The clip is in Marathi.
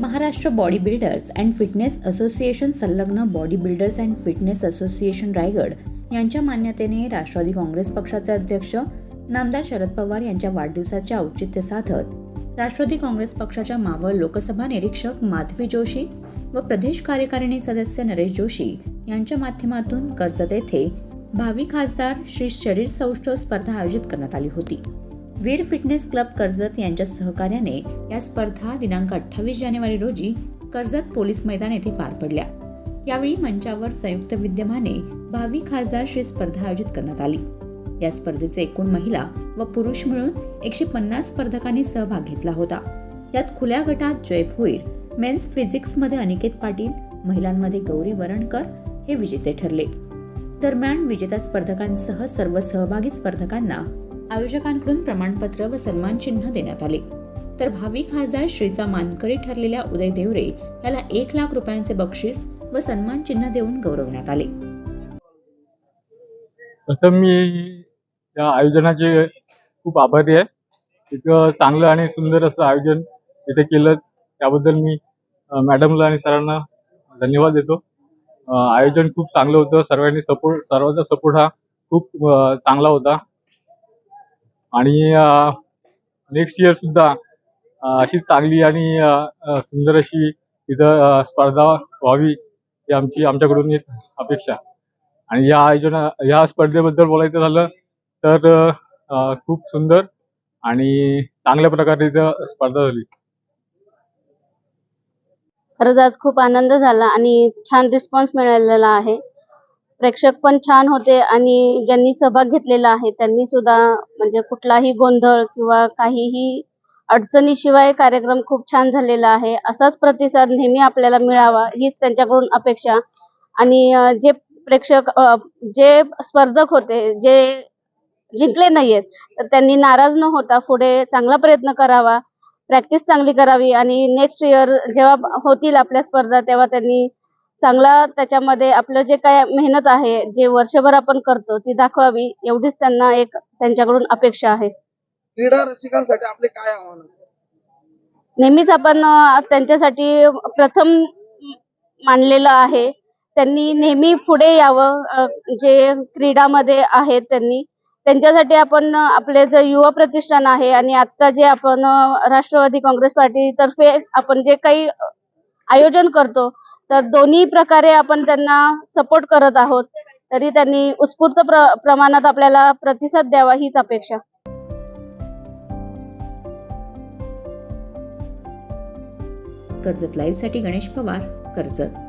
Maharashtra body builders and fitness association संलग्न body builders and fitness association Raigad यांच्या मान्यतेने राष्ट्रवादी काँग्रेस पक्षाचे अध्यक्ष नामदार शरद पवार यांच्या वाढदिवसाचे औचित्य साधत राष्ट्रवादी काँग्रेस पक्षाच्या मावळ लोकसभा निरीक्षक माधवी जोशी व प्रदेश कार्यकारिणी सदस्य नरेश जोशी यांच्या माध्यमातून कर्जत येथे भावी खासदार श्री शरीर सौष्ठव स्पर्धा आयोजित करण्यात आली होती. वीर फिटनेस क्लब कर्जत यांच्या सहकार्याने या स्पर्धा दिनांक अठ्ठावीस जानेवारी रोजी कर्जत पोलीस मैदान येथे पार पडल्या. यावेळी मंचावर संयुक्त विद्यमाने भावी खासदार श्री स्पर्धा आयोजित करण्यात आली. या स्पर्धेचे एकूण महिला व पुरुष मिळून एकशे पन्नास स्पर्धकांनी सहभाग घेतला होता. यात खुल्या गटात जय भोईर मेन्स फिजिक्समध्ये अनिकेत पाटील महिलांमध्ये गौरी वरणकर हे विजेते ठरले. दरम्यान विजेत्या स्पर्धकांसह सर्व सहभागी स्पर्धकांना आयोजकांकडून प्रमाणपत्र व सन्मान चिन्ह देण्यात आले. तर भावी खासदार श्रीचा मानकरी ठरलेल्या उदय देवरे याला एक लाख रुपयांचे बक्षीस व सन्मान चिन्ह देऊन गौरवण्यात आले. प्रथम मी या आयोजनाचे खूप आभारी आहे. इथं चांगलं आणि सुंदर असं आयोजन इथे केलं. त्याबद्दल मी मॅडमला आणि सरांना धन्यवाद देतो. आयोजन खूप चांगलं होतं. सर्वांनी सपोर्ट सर्वांचा सपोर्ट हा खूप चांगला होता. आणि नेक्स्ट इयर सुद्धा अशी अशीच चांगली आणि सुंदर अशी इथं स्पर्धा व्हावी ही आमची आमच्याकडून एक अपेक्षा. आणि या आयोजना या स्पर्धेबद्दल बोलायचं झालं तर खूप सुंदर आणि चांगल्या प्रकारे इथं स्पर्धा झाली. खरंच आज खूप आनंद झाला आणि छान रिस्पॉन्स मिळालेला आहे. प्रेक्षक पण छान होते आणि ज्यांनी सहभाग घेतलेला आहे त्यांनी सुद्धा म्हणजे कुठलाही गोंधळ किंवा काहीही अडचणीशिवाय कार्यक्रम खूप छान झालेला आहे. असाच प्रतिसाद नेहमी आपल्याला मिळावा हीच त्यांच्याकडून अपेक्षा. आणि जे प्रेक्षक जे स्पर्धक होते जे जिंकले नाहीयेत तर त्यांनी नाराज न होता पुढे चांगला प्रयत्न करावा. प्रॅक्टिस चांगली करावी आणि नेक्स्ट इयर जेव्हा होतील आपल्या स्पर्धा तेव्हा त्यांनी चांगला त्याच्यामध्ये आपलं जे काय मेहनत आहे जे वर्षभर आपण करतो ती दाखवावी. एवढीच त्यांना एक त्यांच्याकडून अपेक्षा आहे. क्रीडा रसिकांसाठी आपले काय आव्हान नेहमीच आपण त्यांच्यासाठी प्रथम मानलेलं आहे. त्यांनी नेहमी पुढे यावं जे क्रीडामध्ये आहेत त्यांनी. त्यांच्यासाठी आपण आपले जे युवा प्रतिष्ठान आहे आणि आत्ता जे आपण राष्ट्रवादी काँग्रेस पार्टीतर्फे आपण जे काही आयोजन करतो तर दोन्ही प्रकारे आपण त्यांना सपोर्ट करत आहोत. तरी त्यांनी उत्स्फूर्त प्र प्रमाणात आपल्याला प्रतिसाद द्यावा हीच अपेक्षा. कर्जत लाईव्हसाठी गणेश पवार कर्जत.